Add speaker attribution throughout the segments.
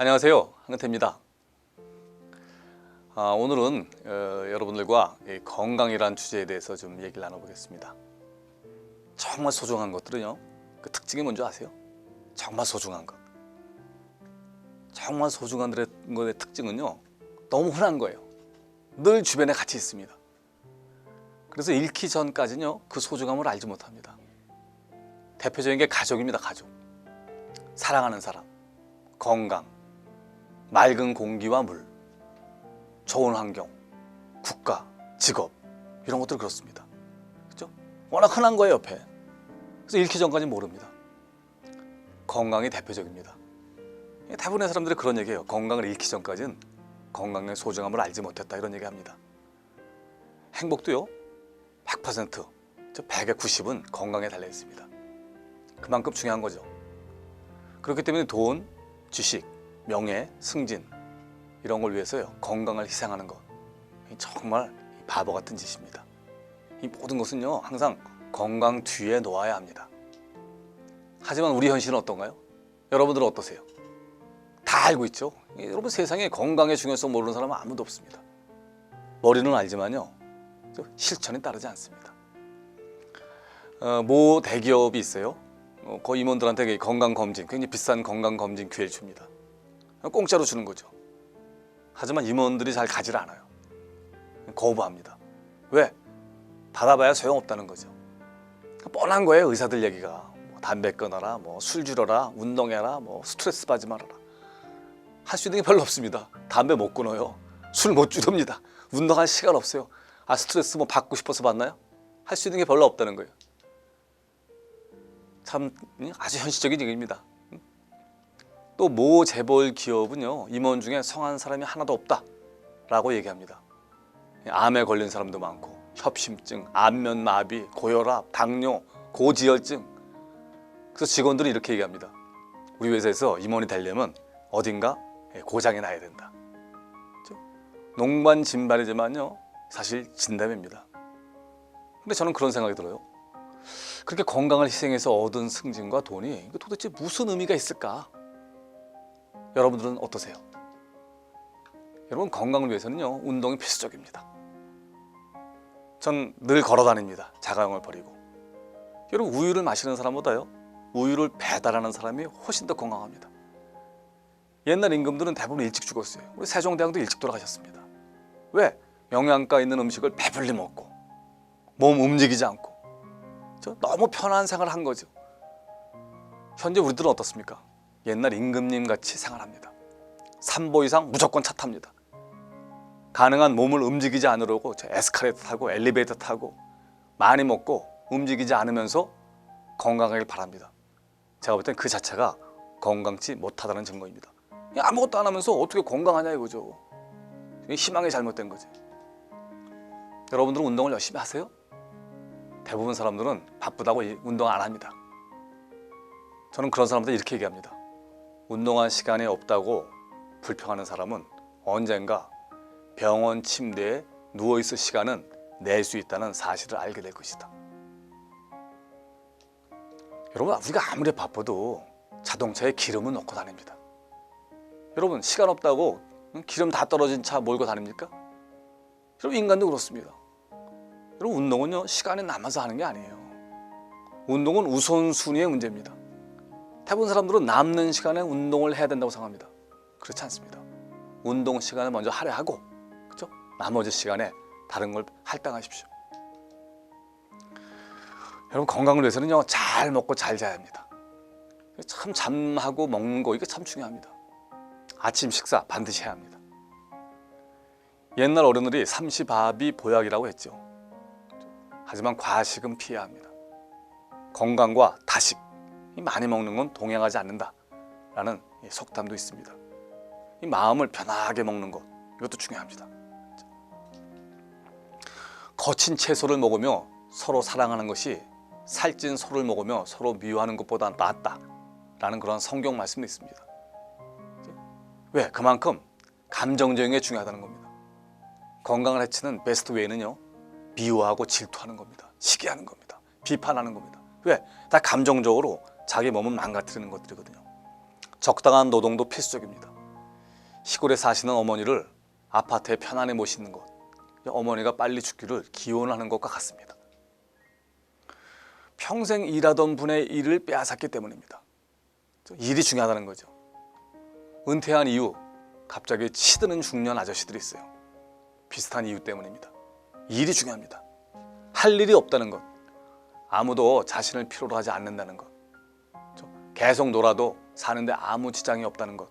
Speaker 1: 안녕하세요. 한근태입니다. 아, 오늘은 어, 여러분들과 이 건강이란 주제에 대해서 좀 얘기를 나눠보겠습니다. 정말 소중한 것들은요. 그 특징이 뭔지 아세요? 정말 소중한 것. 정말 소중한 것의 특징은요. 너무 흔한 거예요. 늘 주변에 같이 있습니다. 그래서 잃기 전까지는요. 그 소중함을 알지 못합니다. 대표적인 게 가족입니다. 가족. 사랑하는 사람, 건강, 맑은 공기와 물, 좋은 환경, 국가, 직업 이런 것들 그렇습니다. 그렇죠? 워낙 흔한 거예요 옆에. 그래서 잃기 전까지 모릅니다. 건강이 대표적입니다. 대부분의 사람들이 그런 얘기해요. 건강을 잃기 전까지는 건강의 소중함을 알지 못했다 이런 얘기합니다. 행복도요 100%, 저 100의 90은 건강에 달려 있습니다. 그만큼 중요한 거죠. 그렇기 때문에 돈, 지식, 명예, 승진 이런 걸 위해서요 건강을 희생하는 것 정말 바보 같은 짓입니다. 이 모든 것은요 항상 건강 뒤에 놓아야 합니다. 하지만 우리 현실은 어떤가요? 여러분들은 어떠세요? 다 알고 있죠. 여러분 세상에 건강의 중요성 모르는 사람은 아무도 없습니다. 머리는 알지만요 실천이 따르지 않습니다. 어, 모 대기업이 있어요. 어, 그 임원들한테 건강 검진 굉장히 비싼 건강 검진 기회를 줍니다. 공짜로 주는 거죠. 하지만 임원들이 잘 가지를 않아요. 거부합니다. 왜? 받아봐야 소용없다는 거죠. 뻔한 거예요 의사들 얘기가. 뭐 담배 끊어라, 뭐 술 줄여라, 운동해라, 뭐 스트레스 받지 말아라. 할 수 있는 게 별로 없습니다. 담배 못 끊어요. 술 못 줄입니다. 운동할 시간 없어요. 아 스트레스 뭐 받고 싶어서 받나요? 할 수 있는 게 별로 없다는 거예요. 참 아주 현실적인 얘기입니다. 또 모 재벌 기업은요 임원 중에 성한 사람이 하나도 없다 라고 얘기합니다. 암에 걸린 사람도 많고 협심증, 안면마비, 고혈압, 당뇨, 고지혈증. 그래서 직원들이 이렇게 얘기합니다. 우리 회사에서 임원이 되려면 어딘가 고장이 나야 된다. 농반 진발이지만요 사실 진담입니다. 근데 저는 그런 생각이 들어요. 그렇게 건강을 희생해서 얻은 승진과 돈이 도대체 무슨 의미가 있을까? 여러분들은 어떠세요? 여러분 건강을 위해서는요 운동이 필수적입니다. 전 늘 걸어 다닙니다. 자가용을 버리고. 여러분 우유를 마시는 사람보다요 우유를 배달하는 사람이 훨씬 더 건강합니다. 옛날 임금들은 대부분 일찍 죽었어요. 우리 세종대왕도 일찍 돌아가셨습니다. 왜? 영양가 있는 음식을 배불리 먹고 몸 움직이지 않고 저 너무 편한 생활을 한 거죠. 현재 우리들은 어떻습니까? 옛날 임금님 같이 생활합니다. 3보 이상 무조건 차 탑니다. 가능한 몸을 움직이지 않으려고 저 에스컬레이터 타고 엘리베이터 타고 많이 먹고 움직이지 않으면서 건강하길 바랍니다. 제가 볼 땐 그 자체가 건강치 못하다는 증거입니다. 아무것도 안 하면서 어떻게 건강하냐 이거죠. 희망이 잘못된 거지. 여러분들은 운동을 열심히 하세요? 대부분 사람들은 바쁘다고 운동 안 합니다. 저는 그런 사람들 이렇게 얘기합니다. 운동할 시간이 없다고 불평하는 사람은 언젠가 병원 침대에 누워 있을 시간은 낼 수 있다는 사실을 알게 될 것이다. 여러분 우리가 아무리 바빠도 자동차에 기름은 넣고 다닙니다. 여러분 시간 없다고 기름 다 떨어진 차 몰고 다닙니까? 여러분 인간도 그렇습니다. 여러분 운동은요 시간에 남아서 하는 게 아니에요. 운동은 우선순위의 문제입니다. 대부분 사람들은 남는 시간에 운동을 해야 된다고 생각합니다. 그렇지 않습니다. 운동 시간을 먼저 할애하고 그죠? 나머지 시간에 다른 걸 할당하십시오. 여러분 건강을 위해서는요 잘 먹고 잘 자야 합니다. 참 잠하고 먹는 거 이게 참 중요합니다. 아침 식사 반드시 해야 합니다. 옛날 어른들이 삼시밥이 보약이라고 했죠. 하지만 과식은 피해야 합니다. 건강과 다식 많이 먹는 건 동행하지 않는다라는 속담도 있습니다. 이 마음을 편하게 먹는 것 이것도 중요합니다. 거친 채소를 먹으며 서로 사랑하는 것이 살찐 소를 먹으며 서로 미워하는 것보다 낫다라는 그런 성경 말씀도 있습니다. 왜? 그만큼 감정적인 게 중요하다는 겁니다. 건강을 해치는 베스트 웨이는요 미워하고 질투하는 겁니다. 시기하는 겁니다. 비판하는 겁니다. 왜? 다 감정적으로 자기 몸을 망가뜨리는 것들이거든요. 적당한 노동도 필수적입니다. 시골에 사시는 어머니를 아파트에 편안히 모시는 것, 어머니가 빨리 죽기를 기원하는 것과 같습니다. 평생 일하던 분의 일을 빼앗았기 때문입니다. 일이 중요하다는 거죠. 은퇴한 이후 갑자기 치드는 중년 아저씨들이 있어요. 비슷한 이유 때문입니다. 일이 중요합니다. 할 일이 없다는 것, 아무도 자신을 필요로 하지 않는다는 것, 계속 놀아도 사는데 아무 지장이 없다는 것,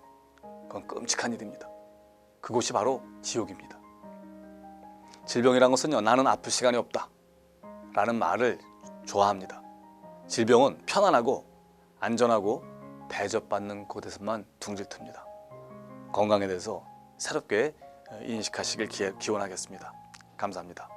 Speaker 1: 그건 끔찍한 일입니다. 그곳이 바로 지옥입니다. 질병이란 것은요, 나는 아플 시간이 없다. 라는 말을 좋아합니다. 질병은 편안하고 안전하고 대접받는 곳에서만 둥질 틉니다. 건강에 대해서 새롭게 인식하시길 기- 기원하겠습니다. 감사합니다.